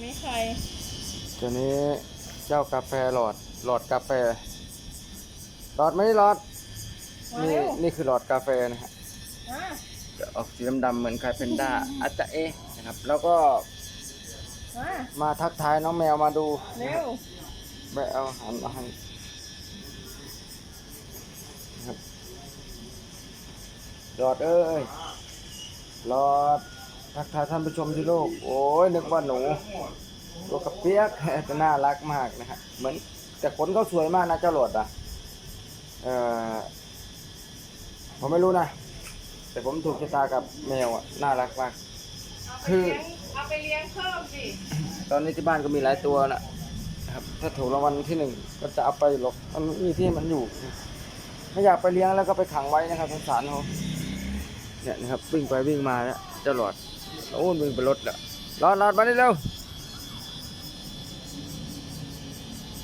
นนี้ใคร ตัวนี้เจ้ากาแฟหลอดหลอดกาแฟ หลอดไหมหลอด มานี่เร็วนี่คือหลอดกาแฟนะฮะมาจะออกสีดำๆเหมือนคาเพนด้าอาจจะเอะนะครับ แล้วก็มามาทักทายน้องแมวมาดูเร็วไปเอาอาหารมาให้นะครับหลอดเอ้ยหลอด ทักทายท่านผู้ชมที่โลก โอ้ยนึกว่าหนูตัวกระเปียกแต่น่ารักมากนะฮะเหมือนแต่ขนเขาสวยมากนะเจ้าหลอดอะเออผมไม่รู้นะ แต่ผมถูกชะตากับแมวอะน่ารักมาก คือเอาไปเลี้ยงเพิ่มสิตอนนี้ที่บ้านก็มีหลายตัวนะนะครับ ถ้าถูกรางวัลที่หนึ่งก็จะเอาไปหลบมันมีที่ให้มันอยู่ไม่อยากไปเลี้ยงแล้วก็ไปขังไว้นะครับสงสารเขาเนี่ยนะครับวิ่งไปวิ่งมาแล้วเจ้าหลอด โอ้ยวิ่งไปรถล้วรอดรอดมานี่เร็ว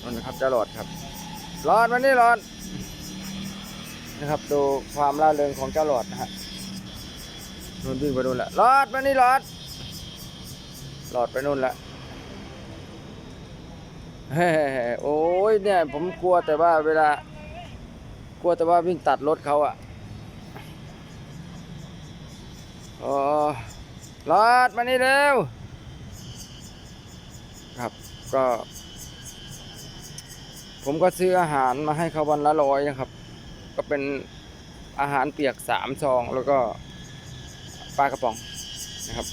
นั่นนะครับเจ้าหลอดครับรอดมานี่รอดนะครับ ดูความร่าเริงของเจ้าหลอดนะฮะนู่นวิ่งไปนู่นละรอดมานี่รอดหลอดไปนู่นละเฮ้โอ้ยเนี่ยผมกลัวแต่ว่าเวลา กลัวแต่ว่าวิ่งตัดรถเขาอะโอ้ หลอดมานี่เร็ว ครับก็ ผมก็ซื้ออาหารมาให้เขาวันละร้อยนะครับ ก็เป็นอาหารเปียกสามซองแล้วก็ปลากระป๋องนะครับ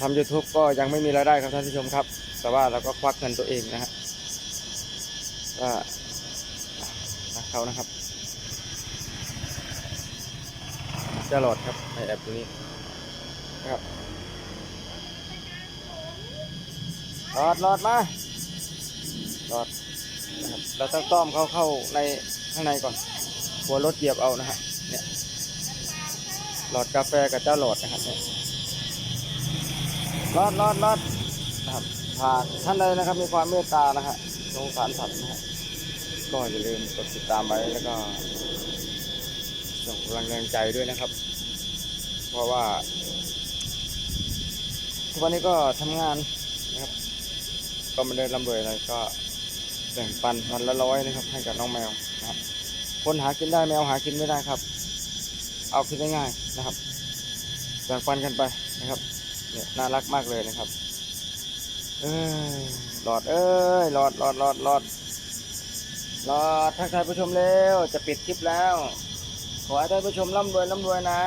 ทำ YouTube ก็ยังไม่มีรายได้ครับท่านผู้ชมครับ แต่ว่าเราก็ควักเงินตัวเองนะฮะก็รักเขานะครับจะหลอดครับในแอปตัวนี้นะครับ หลอดหลอดมาหลอดนะครับเราต้องต้อมเขาเข้าในข้างในก่อนหัวรถเหยียบเอานะฮะเนี่ยหลอดกาแฟกับเจ้าหลอดนะครับเนี่ยรอดรอดรอดนะครับหากท่านใดนะครับมีความเมตตานะฮะสงสารสัตว์นะฮะก็อย่าลืมกดติดตามไว้แล้วก็ส่งกำลังแรงใจด้วยนะครับ เพราะว่าทุกวันนี้ก็ทำงานนะครับ ก็ไม่ได้ร่ำรวยอะไรก็แบ่งปันวันละร้อยนะครับ ให้กับน้องแมวนะครับ คนหากินได้แมวหากินไม่ได้ครับ เอาคิดง่ายๆนะครับแบ่งปันกันไปนะครับ เนี่ยน่ารักมากเลยนะครับ เอ้ยหลอดเอ้ยหลอดหลอดหลอดหลอดหลอดทักทายผู้ชมเร็วจะปิดคลิปแล้ว ขอให้ท่านผู้ชมร่ำรวยร่ำรวยนะ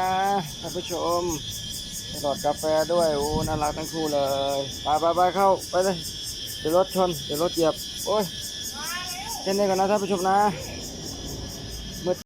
ท่านผู้ชมให้หลอดกาแฟด้วยโอ้น่ารักทั้งคู่เลยไปไปไปเข้าไปเลย เดี๋ยวรถชน เดี๋ยวรถเหยียบ โอ้ยเร็วแค่นี้ก่อนนะท่านผู้ชมนะ